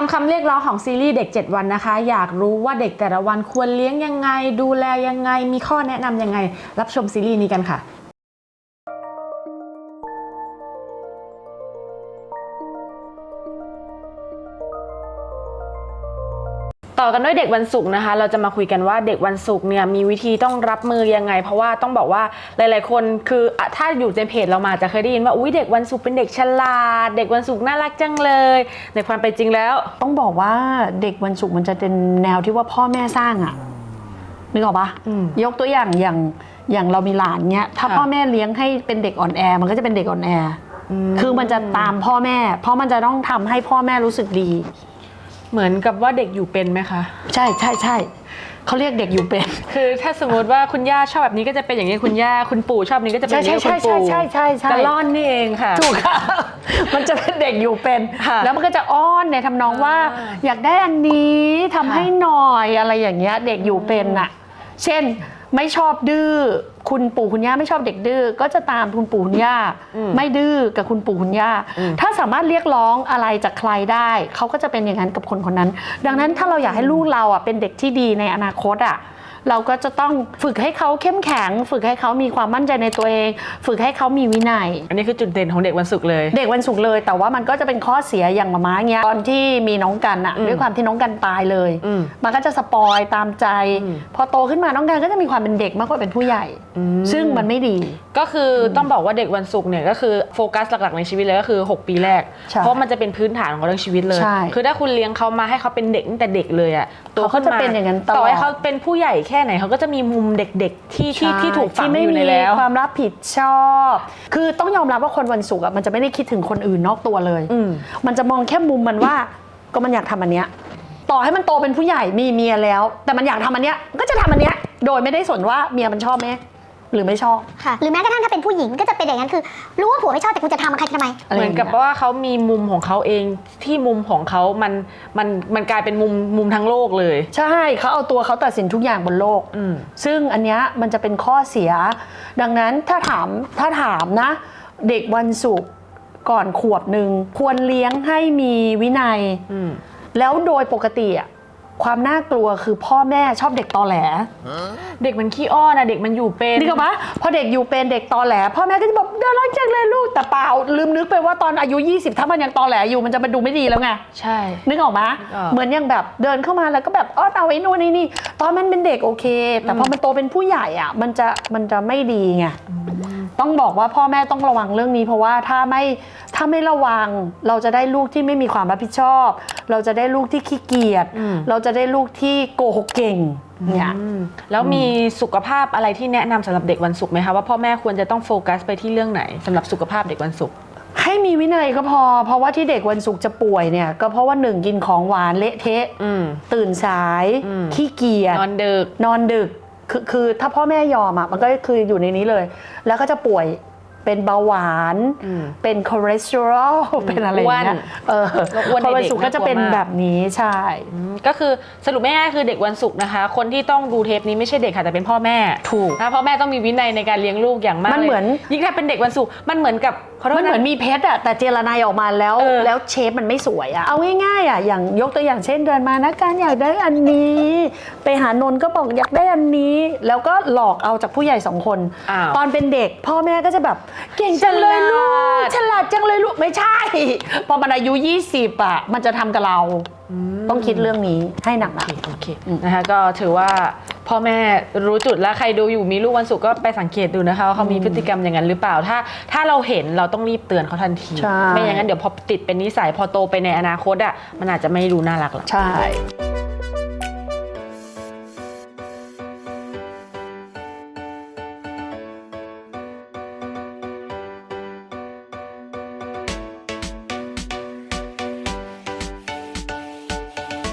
ามคำเรียกร้องของซีรีส์เด็ก 7 วันนะคะ อยากรู้ว่าเด็กแต่ละวันควรเลี้ยงยังไง ดูแลยังไง มีข้อแนะนำยังไง รับชมซีรีส์นี้กันค่ะ ต่อกันด้วยเด็กวันศุกร์นะคะ เราจะมาคุยกันว่าเด็กวันศุกร์เนี่ยมีวิธีต้องรับมือยังไง เพราะว่าต้องบอกว่าหลาย ๆ คนคืออะถ้าอยู่ในเพจเรามาจะเคยได้ยินว่าอุ้ยเด็กวันศุกร์เป็นเด็กฉลาด เด็กวันศุกร์น่ารักจังเลย ในความเป็นจริงแล้ว ต้องบอกว่าเด็กวันศุกร์มันจะเป็นแนวที่ว่าพ่อแม่สร้างอะนึกออกปะอืมยกตัวอย่างอย่างอย่างเรามีหลานเนี้ยถ้าค่ะพ่อแม่เลี้ยงให้เป็นเด็กอ่อนแอ มันก็จะเป็นเด็กอ่อนแออคือมันจะตามพ่อแม่ เพราะมันจะต้องทำให้พ่อแม่รู้สึกดี เหมือนกับว่าเด็กอยู่เป็นไหมคะ ใช่ใช่ใช่เขาเรียกเด็กอยู่เป็น คือถ้าสมมติว่าคุณย่าชอบแบบนี้ก็จะเป็นอย่างนี้คุณย่าคุณปู่ชอบนี้ก็จะเป็นอย่างนี้ใช่คุณปู่ใช่ใช่ใช่ใช่กระล่อนนี่เองค่ะถูกค่ะมันจะเป็นเด็กอยู่เป็นค่ะแล้วมันก็จะอ้อนในทำนองว่าอ่า อยากได้อันนี้ทำค่ะให้หน่อยอะไรอย่างเงี้ยเด็กอยู่เป็นน่ะ เช่นไม่ชอบดื้อ คุณปู่คุณย่าไม่ชอบเด็กดื้อก็จะตามคุณปู่คุณย่าไม่ดื้อกับคุณปู่คุณย่า ถ้าสามารถเรียกร้องอะไรจากใครได้เขาก็จะเป็นอย่างนั้นกับคนคนนั้น ดังนั้นถ้าเราอยากให้ลูกเราอะเป็นเด็กที่ดีในอนาคตอะ เราก็จะต้องฝึกให้เขาเข้มแข็ง ฝึกให้เขามีความมั่นใจในตัวเอง ฝึกให้เขามีวินัย อันนี้คือจุดเด่นของเด็กวันศุกร์เลย เด็กวันศุกร์เลย แต่ว่ามันก็จะเป็นข้อเสียอย่างมาม้าเงี้ยตอนที่มีน้องกันอะอืมด้วยความที่น้องกันตายเลยอืมมันก็จะสปอยตามใจอืมพอโตขึ้นมาน้องกันก็จะมีความเป็นเด็กมากกว่าเป็นผู้ใหญ่ ซึ่งมันไม่ดี ก็คืออต้องบอกว่าเด็กวันศุกร์เนี่ยก็คือโฟกัสหลักๆในชีวิตเลยก็คือ 6 ปีแรกใช่เพราะมันจะเป็นพื้นฐานของเรื่องชีวิตเลยใช่คือถ้าคุณเลี้ยงเขามาให้เขาเป็นเด็กตั้งแต่เด็กเลยอะโตเขาก็ขึ้นจะมาเป็นอย่างนั้นตลอดต่อให้เขาเป็นผู้ใหญ่แค่ไหนเขาก็จะมีมุมเด็กๆ ที่ที่ที่ถูกฝังไม่อยู่ในมีแล้ว ความรับผิดชอบ คือต้องยอมรับว่าคนวันศุกร์อะมันจะไม่ได้คิดถึงคนอื่นนอกตัวเลย อืม มันจะมองแค่มุมมันว่า ก็มันอยากทำอันเนี้ย ต่อให้มันโตเป็นผู้ใหญ่มีเมียแล้ว แต่มันอยากทำอันเนี้ยก็จะทำอันเนี้ยโดยไม่ได้สนว่าเมียมันชอบไหม หรือไม่ชอบ ค่ะ หรือแม้กระทั่งถ้าเป็นผู้หญิงก็จะเป็นอย่างนั้นคือ รู้ว่าผัวไม่ชอบแต่คุณจะทำกับใครทำไมอะไรเหอมือนย่างกับเงี้ยว่าเขามีมุมของเขาเองที่มุมของเขามันมันมันกลายเป็นมุมมุมทั้งโลกเลย ใช่เขาเอาตัวเขาตัดสินทุกอย่างบนโลก อืม ซึ่งอันเนี้ยมันจะเป็นข้อเสีย ดังนั้นถ้าถามถ้าถามนะ เด็กวันศุกร์ก่อนขวบหนึ่งควรเลี้ยงให้มีวินัย อืม แล้วโดยปกติอะ ความน่ากลัวคือพ่อแม่ชอบเด็กตอแหล เด็กมันขี้อ้อนอะเด็กมันอยู่เป็นนี่ก็ปะพอเด็กอยู่เป็นเด็กตอแหล พ่อแม่ก็จะบอกน่ารักจังเลยลูกแต่เปล่าลืมนึกไปว่าตอนอายุ 20 ถ้ามันยังตอแหลอยู่มันจะมาดูไม่ดีแล้วไง ใช่ นึกออกไหมนึกออกเหมือนอย่างแบบเดินเข้ามาแล้วก็แบบอ้อนเอาไอ้นู่นไอ้นี่ ตอนมันเป็นเด็กโอเค แต่พอมันโตเป็นผู้ใหญ่อะ มันจะมันจะไม่ดีไง ต้องบอกว่าพ่อแม่ต้องระวังเรื่องนี้ เพราะว่าถ้าไม่ถ้าไม่ระวัง เราจะได้ลูกที่ไม่มีความรับผิดชอบ เราจะได้ลูกที่ขี้เกียจอืมเราจะได้ลูกที่โกหกเก่งเนี่ยอืมแล้วมีสุขภาพอะไรที่แนะนำสำหรับเด็กวันศุกร์ไหมคะว่าพ่อแม่ควรจะต้องโฟกัสไปที่เรื่องไหนสำหรับสุขภาพเด็กวันศุกร์ให้มีวินัยก็พอ เพราะว่าที่เด็กวันศุกร์จะป่วยเนี่ย ก็เพราะว่าหนึ่งกินของหวานเละเทะอืมตื่นสายอืมขี้เกียจนอนดึกนอนดึก คือคือถ้าพ่อแม่ยอมอะมันก็คืออยู่ในนี้เลย แล้วก็จะป่วย เป็นเบาหวานอืมเป็นคอเลสเตอรอลเป็นอะไรอย่างเงี้ยเออโรคอ้วนในพอวันเด็กศุกร์ก็จะเป็นน่ากลัวมากแบบนี้ใช่อืมก็คือสรุปง่ายๆคือเด็กวันศุกร์นะคะ คนที่ต้องดูเทปนี้ไม่ใช่เด็กค่ะแต่เป็นพ่อแม่ถูกนะพ่อแม่ต้องมีวินัยในการเลี้ยงลูกอย่างมากมันเหมือนลยยิ่งถ้าเป็นเด็กวันศุกร์มันเหมือนกับขอโทษมันเหมือนนะมีเพชรอะแต่เจรนายออกมาแล้วเออแล้วเชฟมันไม่สวยอะเอาง่ายๆอะอย่างยกตัวอย่างเช่นเดินมานะการอยากได้อันนี้ ไปหานนท์ก็บอกอยากได้อันนี้ แล้วก็หลอกเอาจากผู้ใหญ่สองคนอ้าวตอนเป็นเด็กพ่อแม่ก็จะแบบเก่งจังเลยลูฉลาดกฉลาดจังเลยลูก ไม่ใช่ พอมันอายุ 20อะมันจะทำกับเรา ต้องคิดเรื่องนี้ให้หนัก โอนะเคโอเคนะคะก็ถือว่าพ่อแม่รู้จุดแล้วใครดูอยู่มีลูกวันศุกร์ก็ไปสังเกตดูนะคะว่าเขามีพฤติกรรมอย่างนั้นหรือเปล่าถ้า ถ้าเราเห็นเราต้องรีบเตือนเขาทันที ใช่ ไม่อย่างนั้นเดี๋ยวพอติดเป็นนิสัยพอโตไปในอนาคตอะมันอาจจะไม่รู้น่ารักหรอกใช่